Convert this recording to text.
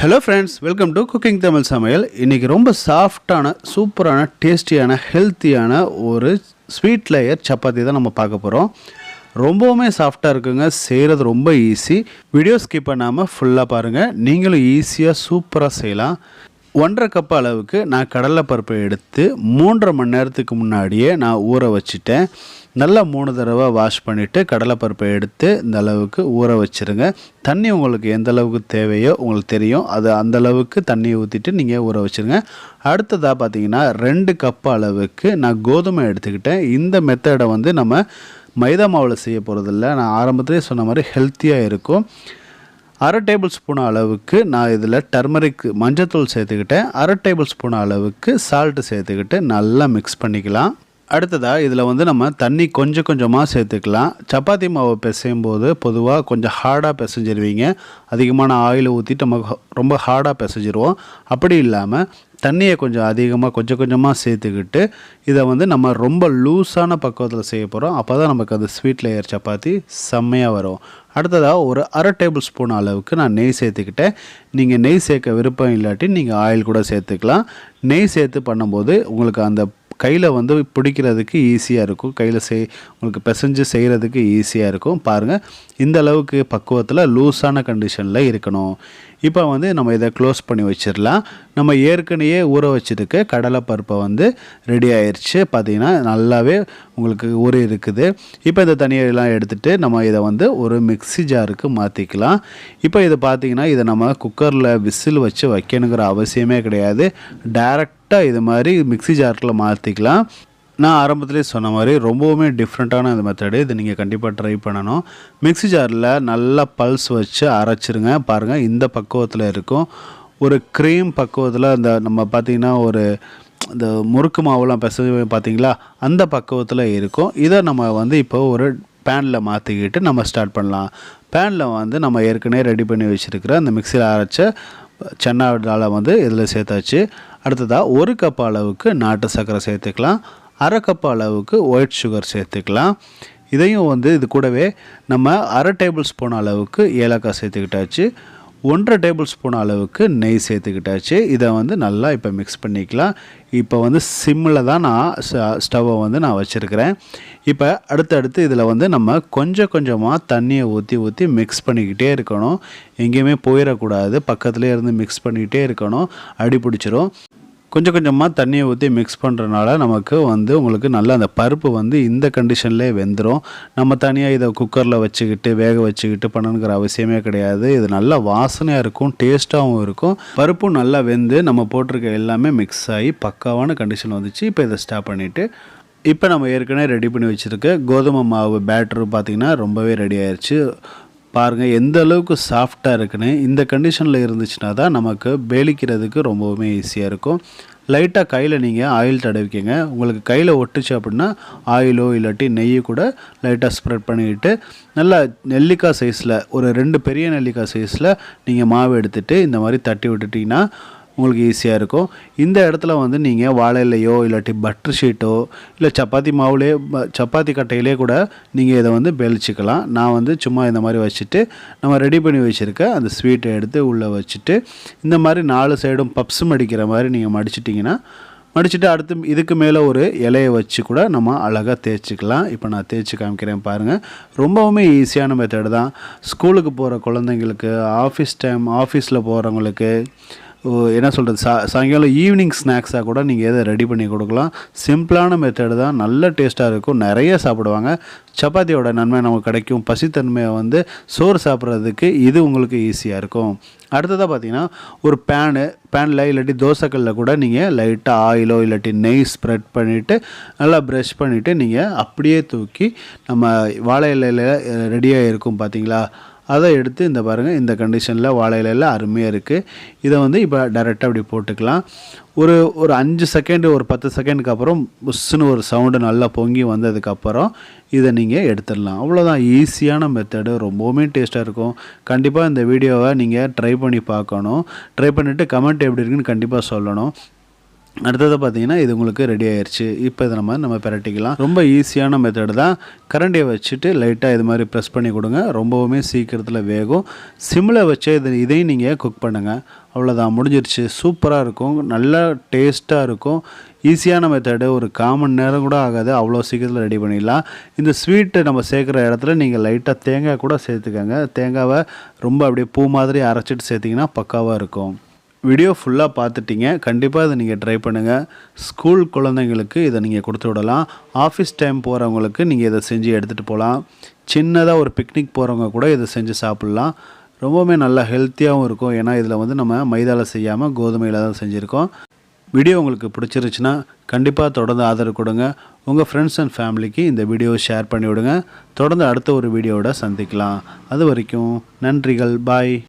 Hello friends welcome to cooking Tamil சமையல். இன்றைக்கி ரொம்ப சாஃப்டான சூப்பரான டேஸ்டியான ஹெல்த்தியான ஒரு ஸ்வீட் லேயர் சப்பாத்தி தான் நம்ம பார்க்க போகிறோம் ரொம்பவுமே சாஃப்டாக இருக்குங்க செய்கிறது ரொம்ப ஈஸி வீடியோ ஸ்கிப் பண்ணாமல் ஃபுல்லாக பாருங்கள் நீங்களும் ஈஸியாக சூப்பராக செய்யலாம். ஒன்றரை கப் அளவுக்கு நான் கடலைப்பருப்பை எடுத்து மூன்றரை மணி நேரத்துக்கு முன்னாடியே நான் ஊற வச்சுட்டேன். நல்லா மூணு தடவை வாஷ் பண்ணிவிட்டு கடலைப்பருப்பை எடுத்து இந்த அளவுக்கு ஊற வச்சுருங்க. தண்ணி உங்களுக்கு எந்த அளவுக்கு தேவையோ உங்களுக்கு தெரியும். அது அந்த அளவுக்கு தண்ணி ஊற்றிட்டு நீங்கள் ஊற வச்சுருங்க. அடுத்ததாக பார்த்தீங்கன்னா ரெண்டு கப் அளவுக்கு நான் கோதுமை எடுத்துக்கிட்டேன். இந்த மெத்தடை வந்து நம்ம மைதா மாவில் செய்ய போகிறதில்ல நான் ஆரம்பத்திலே சொன்ன மாதிரி ஹெல்த்தியாக இருக்கும். அரை டேபிள் ஸ்பூன் அளவுக்கு நான் இதில் டர்மரிக் மஞ்சத்தூள் சேர்த்துக்கிட்டேன். அரை டேபிள் ஸ்பூன் அளவுக்கு சால்ட்டு சேர்த்துக்கிட்டு நல்லா மிக்ஸ் பண்ணிக்கலாம். அடுத்ததாக இதில் வந்து நம்ம தண்ணி கொஞ்சம் கொஞ்சமாக சேர்த்துக்கலாம். சப்பாத்தி மாவு பிசையும் போது பொதுவாக கொஞ்சம் ஹார்டாக பிசைஞ்சிருவீங்க. அதிகமான ஆயில் ஊற்றிட்டு நம்ம ஹ- ரொம்ப ஹார்டாக பிசைஞ்சிருவோம். அப்படி இல்லாமல் தண்ணியை கொஞ்சம் அதிகமாக கொஞ்சம் கொஞ்சமாக சேர்த்துக்கிட்டு இதை வந்து நம்ம ரொம்ப லூஸான பக்குவத்தில் செய்ய போகிறோம் அப்போ தான் நமக்கு அது ஸ்வீட் லேயர் சப்பாத்தி செம்மையாக வரும். அடுத்ததாக ஒரு அரை டேபிள் ஸ்பூன் அளவுக்கு நான் நெய் சேர்த்துக்கிட்டேன். நீங்கள் நெய் சேர்க்க விருப்பம் இல்லாட்டி நீங்கள் ஆயில் கூட சேர்த்துக்கலாம். நெய் சேர்த்து பண்ணும்போது உங்களுக்கு அந்த கையில் வந்து பிடிக்கிறதுக்கு ஈஸியாக இருக்கும். கையில் செய் உங்களுக்கு பிசைஞ்சு செய்கிறதுக்கு ஈஸியாக இருக்கும். பாருங்கள் இந்த அளவுக்கு பக்குவத்தில் லூஸான கண்டிஷனில் இருக்கணும். இப்போ வந்து நம்ம இதை க்ளோஸ் பண்ணி வச்சிடலாம். நம்ம ஏற்கனவே ஊற வச்சிருக்க கடலைப்பருப்பை வந்து ரெடி ஆயிடுச்சு பார்த்தீங்கன்னா நல்லாவே உங்களுக்கு ஊறி இருக்குது. இப்போ இந்த தண்ணியெல்லாம் எடுத்துகிட்டு நம்ம இதை வந்து ஒரு மிக்சி ஜாருக்கு மாற்றிக்கலாம் இப்போ இதை பார்த்தீங்கன்னா இதை நம்ம குக்கரில் விசில் வச்சு வைக்கணுங்கிற அவசியமே கிடையாது. டைரெக்டாக இது மாதிரி மிக்ஸி ஜாரில் மாற்றிக்கலாம் நான் ஆரம்பத்திலே சொன்ன மாதிரி ரொம்பவுமே டிஃப்ரெண்ட்டான இந்த மெத்தடு இது. நீங்கள் கண்டிப்பாக ட்ரை பண்ணணும். மிக்ஸி ஜாரில் நல்லா பல்ஸ் வச்சு அரைச்சிருங்க. பாருங்கள் இந்த பக்குவத்தில் இருக்கும். ஒரு க்ரீம் பக்குவத்தில் இந்த நம்ம பார்த்திங்கன்னா ஒரு இந்த முறுக்கு மாவுலாம் பிசைஞ்சு பார்த்தீங்களா அந்த பக்குவத்தில் இருக்கும். இதை நம்ம வந்து இப்போ ஒரு பேனில் மாற்றிக்கிட்டு நம்ம ஸ்டார்ட் பண்ணலாம். பேனில் வந்து நம்ம ஏற்கனவே ரெடி பண்ணி வச்சுருக்கிற அந்த மிக்சியில் அரைச்ச சென்னா வந்து இதில் சேர்த்தாச்சு. அடுத்ததாக ஒரு கப் அளவுக்கு நாட்டு சர்க்கரை சேர்த்துக்கலாம். அரை கப் அளவுக்கு ஒயிட் சுகர் சேர்த்துக்கலாம். இதையும் வந்து இது கூடவே நம்ம அரை டேபிள் ஸ்பூன் அளவுக்கு ஏலக்காய் சேர்த்துக்கிட்டாச்சு. ஒன்றரை டேபிள் ஸ்பூன் அளவுக்கு நெய் சேர்த்துக்கிட்டாச்சு. இதை வந்து நல்லா இப்போ மிக்ஸ் பண்ணிக்கலாம். இப்போ வந்து சிம்மில் தான் நான் ஸ்டவ்வை வந்து நான் வச்சுருக்கிறேன். இப்போ அடுத்தடுத்து இதில் வந்து நம்ம கொஞ்சம் கொஞ்சமாக தண்ணியை ஊற்றி ஊற்றி மிக்ஸ் பண்ணிக்கிட்டே இருக்கணும். எங்கேயுமே போயிடக்கூடாது. பக்கத்துலேயே இருந்து மிக்ஸ் பண்ணிக்கிட்டே இருக்கணும். அடி பிடிச்சிரும். கொஞ்சம் கொஞ்சமாக தண்ணியை ஊற்றி மிக்ஸ் பண்ணுறனால நமக்கு வந்து உங்களுக்கு நல்லா அந்த பருப்பு வந்து இந்த கண்டிஷன்லேயே வெந்துடும் நம்ம தனியாக இதை குக்கரில் வச்சுக்கிட்டு வேக வச்சுக்கிட்டு பண்ணணுங்கிற அவசியமே கிடையாது. இது நல்லா வாசனையாக இருக்கும் டேஸ்ட்டாகவும் இருக்கும். பருப்பும் நல்லா வெந்து நம்ம போட்டிருக்க எல்லாமே மிக்ஸ் ஆகி பக்காவான கண்டிஷன் வந்துச்சு. இப்போ இதை ஸ்டாப் பண்ணிவிட்டு இப்போ நம்ம ஏற்கனவே ரெடி பண்ணி வச்சுருக்க கோதுமை மாவு பேட்டரு பார்த்திங்கன்னா ரொம்பவே ரெடி ஆயிடுச்சு பாருங்கள் எந்த அளவுக்கு சாஃப்டாக இருக்குன்னு இந்த கண்டிஷனில் இருந்துச்சுன்னா தான் நமக்கு வேலிக்கிறதுக்கு ரொம்பவுமே ஈஸியாக இருக்கும். லைட்டாக கையில் நீங்கள் ஆயில் தடவிக்கங்க. உங்களுக்கு கையில் ஒட்டுச்சு அப்படின்னா ஆயிலோ இல்லாட்டி நெய்யோ கூட லைட்டாக ஸ்ப்ரெட் பண்ணிக்கிட்டு நல்லா நெல்லிக்காய் சைஸில் ஒரு ரெண்டு பெரிய நெல்லிக்காய் சைஸில் நீங்கள் மாவு எடுத்துகிட்டு இந்த மாதிரி தட்டி விட்டுட்டிங்கன்னா உங்களுக்கு ஈஸியாக இருக்கும். இந்த இடத்துல வந்து நீங்கள் வாழை இலையோ இல்லாட்டி பட்டர் ஷீட்டோ இல்லை சப்பாத்தி மாவுலே சப்பாத்தி கட்டையிலே கூட நீங்கள் இதை வந்து பெலிச்சிக்கலாம். நான் வந்து சும்மா இந்த மாதிரி வச்சுட்டு நம்ம ரெடி பண்ணி வச்சுருக்க அந்த ஸ்வீட்டை எடுத்து உள்ளே வச்சுட்டு இந்த மாதிரி நாலு சைடும் பப்ஸ் மடிக்கிற மாதிரி நீங்கள் மடிச்சிட்டிங்கன்னா மடிச்சுட்டு அடுத்து இதுக்கு மேலே ஒரு இலையை வச்சு கூட நம்ம அழகாக தேய்ச்சிக்கலாம். இப்போ நான் தேய்ச்சி காமிக்கிறேன் பாருங்கள் ரொம்பவுமே ஈஸியான மெத்தடு தான். ஸ்கூலுக்கு போகிற குழந்தைங்களுக்கு ஆஃபீஸ் டைம் ஆஃபீஸில் போகிறவங்களுக்கு என்ன சொல்கிறது சா சாயங்காலம் ஈவினிங் ஸ்நாக்ஸாக கூட நீங்கள் எதை ரெடி பண்ணி கொடுக்கலாம். சிம்பிளான மெத்தடு தான் நல்ல டேஸ்ட்டாக இருக்கும். நிறைய சாப்பிடுவாங்க. சப்பாத்தியோட நன்மை நமக்கு கிடைக்கும். பசித்தன்மையை வந்து சோறு சாப்பிட்றதுக்கு இது உங்களுக்கு ஈஸியாக இருக்கும். அடுத்ததாக பார்த்தீங்கன்னா ஒரு பேனு பேனில் இல்லாட்டி தோசைக்கல்லில் கூட நீங்கள் லைட்டாக ஆயிலோ இல்லாட்டி நெய் ஸ்ப்ரெட் பண்ணிவிட்டு நல்லா ப்ரஷ் பண்ணிவிட்டு நீங்கள் அப்படியே தூக்கி நம்ம வாழை இலையில் ரெடியாக இருக்கும் பார்த்தீங்களா? அதை எடுத்து இந்த பாருங்கள் இந்த கண்டிஷனில் வாழை அருமையாக இருக்குது இதை வந்து இப்போ டைரெக்டாக அப்படி போட்டுக்கலாம். ஒரு ஒரு அஞ்சு செகண்டு ஒரு பத்து செகண்டுக்கு அப்புறம் புஷ்ஷுன்னு ஒரு சவுண்டு நல்லா பொங்கி வந்ததுக்கப்புறம் இதை நீங்கள் எடுத்துடலாம். அவ்வளோதான் ஈஸியான மெத்தடு ரொம்பவுமே டேஸ்ட்டாக இருக்கும். கண்டிப்பாக இந்த வீடியோவை நீங்கள் ட்ரை பண்ணி பார்க்கணும். ட்ரை பண்ணிவிட்டு கமெண்ட் எப்படி இருக்குன்னு கண்டிப்பாக சொல்லணும். அடுத்தது பார்த்தீங்கன்னா இது உங்களுக்கு ரெடி ஆயிடுச்சு இப்போ இதை நம்ம நம்ம பிரட்டிக்கலாம். ரொம்ப ஈஸியான மெத்தடு தான். கரண்டியை வச்சுட்டு லைட்டாக இது மாதிரி ப்ரெஸ் பண்ணி கொடுங்க. ரொம்பவுமே சீக்கிரத்தில் வேகும். சிம்மில் வச்சு இது இதையும் நீங்கள் குக் பண்ணுங்கள் அவ்வளோதான் முடிஞ்சிருச்சு. சூப்பராக இருக்கும். நல்லா டேஸ்ட்டாக இருக்கும். ஈஸியான மெத்தடு ஒரு காமன் நேரம் கூட ஆகாது. அவ்வளோ சீக்கிரத்தில் ரெடி பண்ணிடலாம். இந்த ஸ்வீட்டை நம்ம சேர்க்குற இடத்துல நீங்கள் லைட்டாக தேங்காய் கூட சேர்த்துக்கோங்க. தேங்காவை ரொம்ப அப்படியே பூ மாதிரி அரைச்சிட்டு சேர்த்திங்கன்னா பக்காவாக இருக்கும். வீடியோ ஃபுல்லாக பார்த்துட்டீங்க. கண்டிப்பாக இதை நீங்கள் ட்ரை பண்ணுங்கள் ஸ்கூல் குழந்தைங்களுக்கு இதை நீங்கள் கொடுத்து விடலாம். ஆஃபீஸ் டைம் போகிறவங்களுக்கு நீங்கள் இதை செஞ்சு எடுத்துகிட்டு போகலாம் சின்னதாக ஒரு பிக்னிக் போகிறவங்க கூட இதை செஞ்சு சாப்பிட்லாம். ரொம்பவுமே நல்லா ஹெல்த்தியாகவும் இருக்கும். ஏன்னா இதில் வந்து நம்ம மைதாவில் செய்யாமல் கோதுமையில் தான் செஞ்சுருக்கோம். வீடியோ உங்களுக்கு பிடிச்சிருச்சுன்னா கண்டிப்பாக தொடர்ந்து ஆதரவு கொடுங்க. உங்கள் ஃப்ரெண்ட்ஸ் அண்ட் ஃபேமிலிக்கு இந்த வீடியோவை ஷேர் பண்ணி விடுங்க தொடர்ந்து அடுத்த ஒரு வீடியோவோட சந்திக்கலாம். அது வரைக்கும் நன்றிகள். பாய்